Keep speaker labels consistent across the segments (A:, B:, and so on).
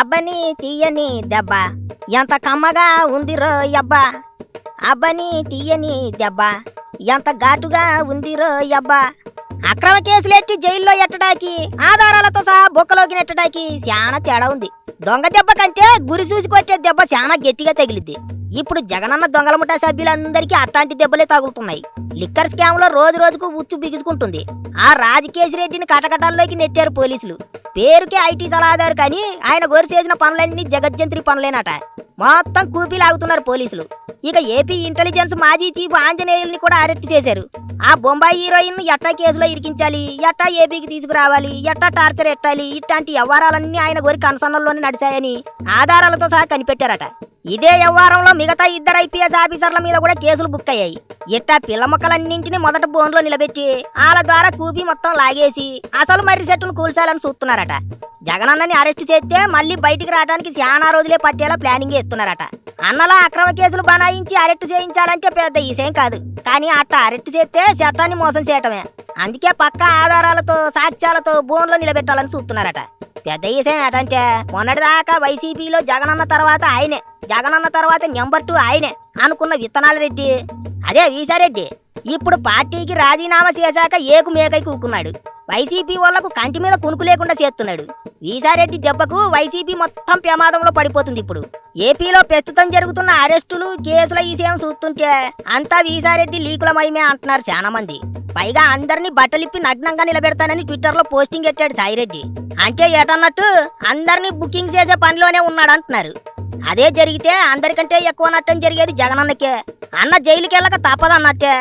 A: అబ్బని తీయని దెబ్బ. ఎంత కమ్మగా ఉందిరో యబ్బా అబ్బని తీయని దెబ్బ. ఎంత ఘాటుగా ఉందిరో యబ్బా అక్రమ కేసులెట్టి జైల్లో ఎట్టడానికి ఆధారాలతో సహా బొక్కలోకి నెట్టడానికి చాలా తేడా ఉంది. దొంగ దెబ్బ కంటే గురి చూసుకొచ్చే దెబ్బ చాలా గట్టిగా తగిలిద్ది. ఇప్పుడు జగనన్న దొంగల ముఠా సభ్యులందరికీ అట్లాంటి దెబ్బలే తగులుతున్నాయి. లిక్కర్ స్కామ్లో రోజు రోజుకు ఉచ్చు బిగుసుకుంటుంది. ఆ రాజకేశ్ రెడ్డిని కటకటాల్లోకి నెట్టారు పోలీసులు. పేరుకే ఐటీ సలహాదారు కానీ ఆయన గోరు చేసిన పనులన్నీ జగజ్జంత్రి పనులేనట. మొత్తం కూపీలాగుతున్నారు పోలీసులు. ఇక ఏపీ ఇంటెలిజెన్స్ మాజీ చీఫ్ ఆంజనేయుల్ని కూడా అరెస్ట్ చేశారు. ఆ బొంబాయి హీరోయిన్ ఎట్టా కేసులో ఇరికించాలి? ఎట్టా ఏపీకి తీసుకురావాలి? ఎట్టా టార్చర్ ఎట్టాలి? ఇట్లాంటి వ్యవహారాలన్నీ ఆయన గోరి కనసన్నల్లోనే నడిచాయని ఆధారాలతో సహా కనిపెట్టారట. ఇదే వ్యవహారంలో మిగతా ఇద్దరు ఐపీఎస్ ఆఫీసర్ల మీద కూడా కేసులు బుక్ అయ్యాయి. ఇట్టా పిల్ల మొక్కలన్నింటినీ మొదట బోన్లో నిలబెట్టి వాళ్ళ ద్వారా కూపి మొత్తం లాగేసి అసలు మర్రి చెట్టును కూల్చాలని చూస్తున్నారట. జగనన్నని అరెస్ట్ చేస్తే మళ్ళీ బయటికి రావడానికి చాలా రోజులే పట్టేలా ప్లానింగ్ చేస్తున్నారట అన్నలా అక్రమ కేసులు బనాయించి అరెస్టు చేయించాలంటే పెద్ద ఈసేం కాదు. కానీ అట్ట అరెస్టు చేస్తే చట్టాన్ని మోసం చేయటమే. అందుకే పక్క ఆధారాలతో సాక్ష్యాలతో బోన్లో నిలబెట్టాలని చూస్తున్నారట. పెద్ద ఈసేం అటంటే మొన్నటిదాకా వైసీపీలో జగనన్న తర్వాత ఆయనే. జగనన్న తర్వాత నెంబర్ టూ ఆయనే అనుకున్న విత్తనాల రెడ్డి. అదే వీసారెడ్డి. ఇప్పుడు పార్టీకి రాజీనామా చేశాక ఏకు మేకై కూకున్నాడు. వైసీపీ వాళ్ళకు కంటి మీద కునుకు లేకుండా చేస్తున్నాడు. వీసారెడ్డి దెబ్బకు వైసీపీ మొత్తం ప్రమాదంలో పడిపోతుంది ఇప్పుడు. ఏపీలో ప్రస్తుతం జరుగుతున్న అరెస్టులు కేసుల విషయం చూస్తుంటే అంతా వీసారెడ్డి లీకుల మయమే అంటున్నారు చాలా మంది పైగా అందరినీ బట్టలిప్పి నగ్నంగా నిలబెడతానని ట్విట్టర్లో పోస్టింగ్ పెట్టాడు సాయిరెడ్డి. అంటే ఏటన్నట్టు అందరినీ బుకింగ్ చేసే పనిలోనే ఉన్నాడు అంటున్నారు అదే జరిగితే అందరికంటే ఎక్కువ నట్టం జరిగేది జగనన్నకే. అన్న జైలుకెళ్ళక తప్పదన్నట్టే.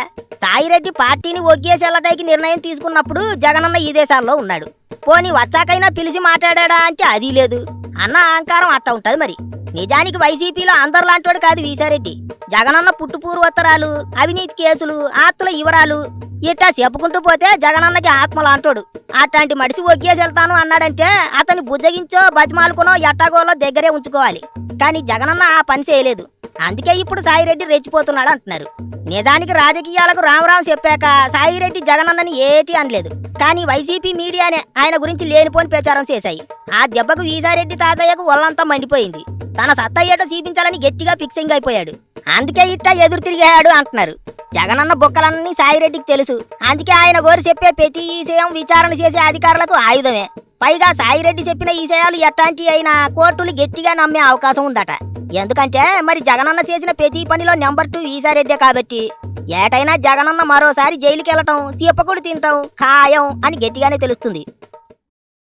A: సాయిరెడ్డి పార్టీని ఒగ్గేసేళ్ళటానికి నిర్ణయం తీసుకున్నప్పుడు జగనన్న ఈ దేశాల్లో ఉన్నాడు. పోనీ వచ్చాకైనా పిలిచి మాట్లాడా అంటే అది లేదు. అన్న అహంకారం అట్ట ఉంటది మరి. నిజానికి వైసీపీలో అందరిలాంటివాడు కాదు వీసారెడ్డి. జగనన్న పుట్టు పూర్వోత్తరాలు అవినీతి కేసులు ఆత్మల వివరాలు ఇట్టా చెప్పుకుంటూ పోతే జగనన్నకి ఆత్మలాంటోడు అట్లాంటి మడిసి ఒగ్గేసి వెళ్తాను అన్నాడంటే అతన్ని బుజ్జగించో బతిమాలుకునో ఎట్టాగోలో దగ్గరే ఉంచుకోవాలి. కానీ జగనన్న ఆ పని చేయలేదు. అందుకే ఇప్పుడు సాయిరెడ్డి రెచ్చిపోతున్నాడు అంటున్నారు. నిజానికి రాజకీయాలకు రామరావు చెప్పాక సాయిరెడ్డి జగనన్నని ఏటి అనలేదు. కానీ వైసీపీ మీడియానే ఆయన గురించి లేనిపోని ప్రచారం చేశాయి. ఆ దెబ్బకు వీసారెడ్డి తాతయ్యకు ఒళ్ళంతా మండిపోయింది. తన సత్తా ఏటో చూపించాలని గట్టిగా ఫిక్సింగ్ అయిపోయాడు. అందుకే ఇట్టా ఎదురు తిరిగాడు అంటున్నారు. జగనన్న బొక్కలన్నీ సాయిరెడ్డికి తెలుసు. అందుకే ఆయన గోరు చెప్పే ప్రతి విషయం విచారణ చేసే అధికారులకు ఆయుధమే. పైగా సాయిరెడ్డి చెప్పిన విషయాలు ఎట్లాంటి అయినా కోర్టులు గట్టిగా నమ్మే అవకాశం ఉందట. ఎందుకంటే మరి జగనన్న చేసిన ప్రతి పనిలో నెంబర్ టూ ఈసారెడ్డే కాబట్టి. ఏటైనా జగనన్న మరోసారి జైలుకి వెళ్ళటం సీపకుడు తినటం ఖాయం అని గట్టిగానే తెలుస్తుంది.